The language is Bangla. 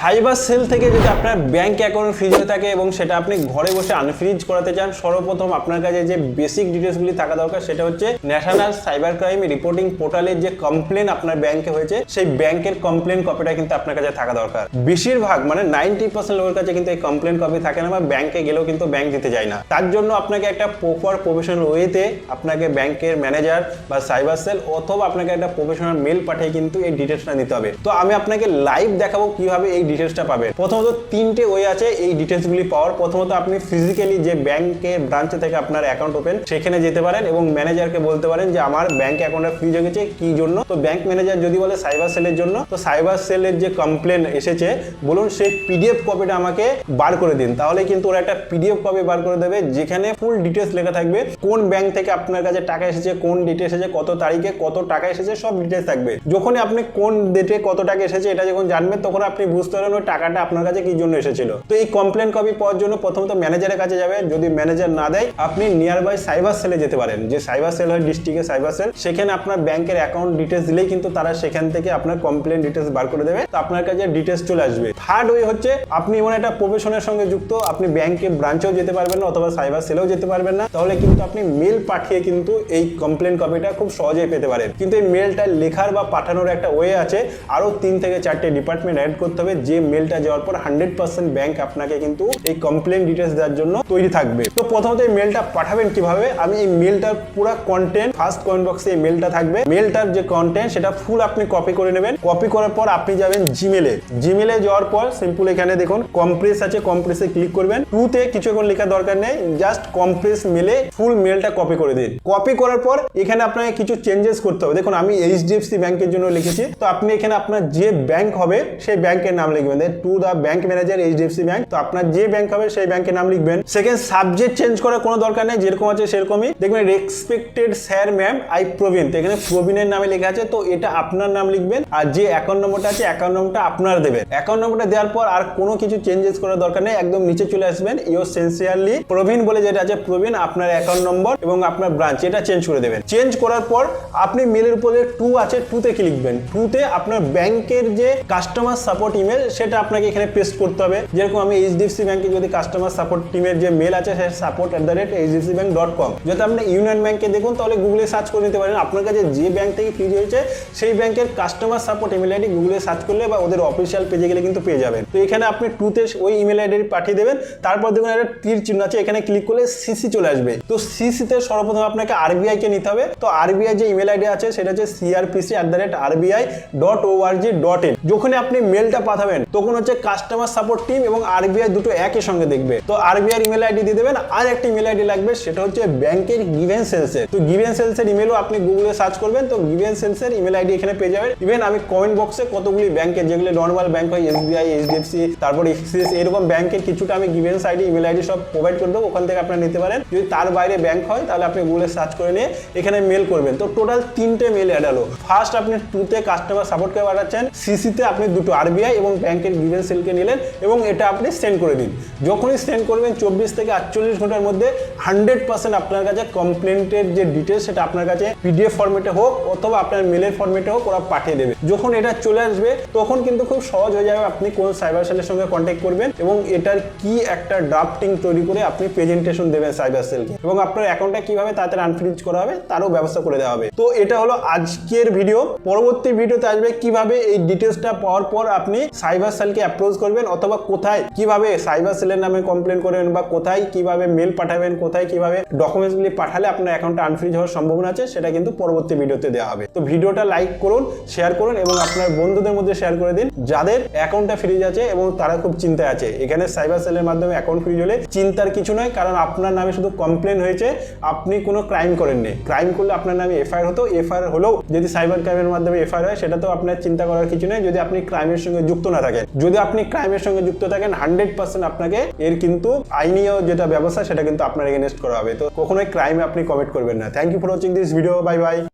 সাইবার সেল থেকে যদি আপনার ব্যাঙ্ক অ্যাকাউন্ট ফ্রিজ হয়ে থাকে এবং সেটা আপনি ঘরে বসে আনফ্রিজ করাতে চান, সর্বপ্রথম আপনার কাছে যে বেসিক ডিটেলসগুলি থাকা দরকার সেটা হচ্ছে ন্যাশনাল সাইবার ক্রাইম রিপোর্টিং পোর্টালের যে কমপ্লেন আপনার ব্যাংকে হয়েছে, সেই ব্যাংকের কমপ্লেন কপিটা কিন্তু আপনার কাছে থাকা দরকার। বেশিরভাগ মানে নাইনটি পার্সেন্ট লোকের কাছে কিন্তু এই কমপ্লেন কপি থাকে না বা ব্যাংকে গেলেও কিন্তু ব্যাংক দিতে যায় না। তার জন্য আপনাকে একটা প্রপার প্রফেশনাল ওয়েতে আপনাকে ব্যাংকের ম্যানেজার বা সাইবার সেল অথবা আপনাকে একটা প্রফেশনাল মেল পাঠিয়ে কিন্তু এই ডিটেলসটা নিতে হবে। তো আমি আপনাকে লাইভ দেখাবো কীভাবে এই ডিটেলসটা পাবেন। প্রথমত তিনটে ওয়ে আছে এই ডিটেলসগুলি পাওয়ার। প্রথমত আপনি ফিজিক্যালি যে ব্যাংকের ব্রাঞ্চে থেকে আপনার অ্যাকাউন্ট ওপেন সেখানে যেতে পারেন এবং ম্যানেজারকে বলতে পারেন যে আমার ব্যাংক অ্যাকাউন্টে ফ্রিজ হয়ে গেছে, কি জন্য? তো ব্যাংক ম্যানেজার যদি বলে সাইবার সেলের জন্য, তো সাইবার সেলের যে কমপ্লেন এসেছে, বলুন সেই পিডিএফ কপিটা আমাকে বার করে দিন। তাহলে কিন্তু ওরা একটা পিডিএফ কপি বার করে দেবে, যেখানে ফুল ডিটেলস লেখা থাকবে, কোন ব্যাংক থেকে আপনার কাছে টাকা এসেছে, কোন ডেটে এসেছে, কত তারিখে কত টাকা এসেছে, সব ডিটেলস থাকবে। যখনই আপনি কোন ডেটে কত টাকা এসেছে, এটা যখন জানবেন, তখন আপনি বুঝতে পারেন ওই টাকাটা আপনার কাছে কি জন্য এসেছিল? তো এই কমপ্লেন কপি পাওয়ার জন্য প্রথমত ম্যানেজারের কাছে যাবেন যদি ম্যানেজার না দেয়, আপনি নিয়ার বাই সাইবার সেলে যেতে পারেন। যে সাইবার সেল হয় ডিস্ট্রিক্টে সাইবার সেল সেখানে আপনার ব্যাংকের অ্যাকাউন্ট ডিটেলস দিলেই কিন্তু তারা সেখান থেকে আপনার কমপ্লেন ডিটেলস বার করে দেবে। তো আপনার কাছে ডিটেলস চলে আসবে। থার্ড ওয়ে হচ্ছে, আপনি এমন একটা প্রফেশনের সঙ্গে যুক্ত, আপনি ব্যাংকে ব্রাঞ্চেও যেতে পারবেন না, অথবা সাইবার সেলেও যেতে পারবেন না। তাহলে কিন্তু আপনি মেল পাঠিয়ে কিন্তু এই কমপ্লেন কপিটা খুব সহজেই পেতে পারেন। কিন্তু এই মেলটা লেখার বা পাঠানোর একটা ওয়ে আছে। আরও তিন থেকে চারটে ডিপার্টমেন্ট অ্যাড করতে হবে যে মেলটা যাওয়ার পর হান্ড্রেড পার্সেন্ট ব্যাংক আপনাকে কিন্তু এই কমপ্লেন ডিটেলস দেওয়ার জন্য তৈরি থাকবে। তো প্রথমত এই মেলটা পাঠাবেন কীভাবে? আমি এই মেলটার পুরো কন্টেন্ট ফার্স্ট কমেন্ট বক্সে এই মেলটা থাকবে। মেলটার যে কন্টেন্ট সেটা ফুল আপনি কপি করে নেবেন। কপি করার পর আপনি যাবেন জিমেলে জিমেলে যাওয়ার পর সিম্পল এখানে দেখুন কম্প্রেস আছে কম্প্রেসে ক্লিক করবেন। টুতে কিছু এখন লেখার দরকার নেই জাস্ট কম্প্রেস মেলে ফুল মেলটা কপি করে দিন। কপি করার পর এখানে আপনাকে কিছু চেঞ্জেস করতে হবে। দেখুন, আমি এইচডিএফসি ব্যাংকের জন্য লিখেছি। তো আপনি এখানে আপনার যে ব্যাংক হবে, সেই ব্যাংকের নাম লিখবেন to the bank manager HDFC bank তো আপনার যে ব্যাংক হবে সেই ব্যাংকের নাম লিখবেন। সেকেন্ড সাবজেক্ট চেঞ্জ করার কোনো দরকার নেই, যেরকম আছে সেরকমই। দেখবেন respected sir ma'am I Praveen এখানে প্রবীণের নামে লেখা আছে, তো এটা আপনার নাম লিখবেন, আর যে অ্যাকাউন্ট নম্বরটা আছে অ্যাকাউন্ট নম্বরটা আপনার দেবেন। অ্যাকাউন্ট নম্বরটা দেওয়ার পর আর কোনো কিছু চেঞ্জেস করার দরকার নেই, একদম নিচে চলে আসবেন ইয়োর সেন্সিয়ারলি প্রবীণ বলে যেটা আছে প্রবীণ আপনার অ্যাকাউন্ট নম্বর এবং আপনার ব্রাঞ্চ এটা চেঞ্জ করে দেবেন। চেঞ্জ করার পর আপনি মেলের উপরে টু আছে টুতে কি লিখবেন? টুতে আপনার ব্যাংকের যে কাস্টমার সাপোর্ট ইমেল সেটা আপনাকে এখানে পেস্ট করতে হবে। যেরকম আমি এইচডিএফসি ব্যাংকে যদি কাস্টমার সাপোর্ট টিমের যে মেল আছে, সে support at the rate HDFC bank dot com যদি আপনি ইউনিয়ন ব্যাংকে দেখুন, তাহলে গুগলে সার্চ করে নিতে পারেন। আপনার কাছে যে ব্যাংক থেকে ফ্রিজ হয়েছে সেই ব্যাংকের কাস্টমার সাপোর্ট ইমেল আইডি গুগলে সার্চ করলে বা ওদের অফিসিয়াল পেজে গেলে কিন্তু পেয়ে যাবেন। তো এখানে আপনি টুতে ওই ইমেল আইডি পাঠিয়ে দেবেন। তারপর দেখুন, একটা তীর চিহ্ন আছে। এখানে ক্লিক করলে সিসি চলে আসবে। তো সিসিতে সর্বপ্রথম আপনাকে আরবিআই কে নিতে হবে। তো আরবিআই যে ইমেল আইডি আছে, সেটা হচ্ছে CRPC at the rate RBI dot ORG dot in যখনই আপনি মেলটা পাঠাবেন তখন হচ্ছে কাস্টমার সাপোর্ট টিম এবং আরবিআই দুটো একই সঙ্গে দেখবে। তো আরবিআই ইমেল আইডি দিয়ে দেবেন, আর একটা ইমেল আইডি লাগবে, সেটা হচ্ছে ব্যাংকের গিভেন সেলসের তো গিভেন সেলসের ইমেলও আপনি গুগলে সার্চ করবেন, তো গিভেন সেলসের ইমেল আইডি এখানে পেয়ে যাবেন। ইভেন আমি কমেন্ট বক্সে কতগুলি ব্যাংকের যেগুলো নর্মাল ব্যাংক হয় এসবিআই এইচডিএফসি তারপর এক্সিস এরকম ব্যাংকের কিছুটা আমি গিভেন আইডি ইমেল আইডি সব প্রোভাইড করে দেবো, ওখান থেকে আপনারা নিতে পারেন। যদি তার বাইরে ব্যাংক হয়, তাহলে আপনি গুগলে সার্চ করে নিয়ে এখানে মেল করবেন। তো টোটাল তিনটে মেল অ্যাড হলো। ফার্স্ট আপনি টুতে কাস্টমার সাপোর্টকে পাঠাচ্ছেন সিসিতে আপনি দুটো আরবিআই এবং ব্যাংকের গিভেন সেলকে নিলেন এবং এটা আপনি সেন্ড করে দিন। যখনই সেন্ড করবেন চব্বিশ থেকে আটচল্লিশ ঘণ্টার মধ্যে হান্ড্রেড পার্সেন্ট আপনার কাছে কমপ্লেন্টের যে ডিটেলস, সেটা আপনার কাছে পিডিএফ ফর্মেটে হোক অথবা আপনার মেলের ফর্মেটে হোক ওরা পাঠিয়ে দেবে। যখন এটা চলে আসবে, তখন কিন্তু খুব সহজ হয়ে যাবে আপনি কোন সাইবার সেলের সঙ্গে কন্ট্যাক্ট করবেন এবং এটার কি একটা ড্রাফটিং তৈরি করে আপনি প্রেজেন্টেশন দেবেন সাইবার সেলকে। এবং আপনার অ্যাকাউন্টটা কীভাবে তাড়াতাড়ি আনফ্রিজ করা হবে, তারও ব্যবস্থা করে দেওয়া হবে। তো এটা হলো আজকের ভিডিও পরবর্তী ভিডিওতে আসবে কীভাবে এই ডিটেলসটা পাওয়ার পর আপনি সাইবার সেলকে অ্যাপ্রোচ করবেন অথবা কোথায় কীভাবে সাইবার সেলের নামে কমপ্লেন করবেন বা কোথায় কীভাবে মেল পাঠাবেন, কোথায় কীভাবে ডকুমেন্টসগুলি পাঠালে আপনার অ্যাকাউন্টটা আনফ্রিজ হওয়ার সম্ভাবনা আছে, সেটা কিন্তু পরবর্তী ভিডিওতে দেওয়া হবে। তো ভিডিওটা লাইক করুন শেয়ার করুন এবং আপনার বন্ধুদের মধ্যে শেয়ার করে দিন, যাদের অ্যাকাউন্টটা ফ্রিজ আছে এবং তারা খুব চিন্তায় আছে। এখানে সাইবার সেলের মাধ্যমে অ্যাকাউন্ট ফ্রিজ হলে চিন্তার কিছু নয় কারণ আপনার নামে শুধু কমপ্লেন হয়েছে, আপনি কোনো ক্রাইম করেননি। ক্রাইম করলে আপনার নামে এফআইআর হতো এফআইআর হলেও যদি সাইবার ক্রাইমের মাধ্যমে এফআইআর হয় সেটা তো আপনার চিন্তা করার কিছু নেই। যদি আপনি ক্রাইমের সঙ্গে যুক্ত না থাকেন যদি আপনি ক্রাইমের সঙ্গে যুক্ত থাকেন হান্ড্রেড পার্সেন্ট আপনাকে এর কিন্তু আইনীয় যেটা ব্যবস্থা, সেটা কিন্তু আপনার এগেনস্ট করা হবে। তো কখনোই ক্রাইমে আপনি কমিট করবেন না। Thank you for watching this video bye bye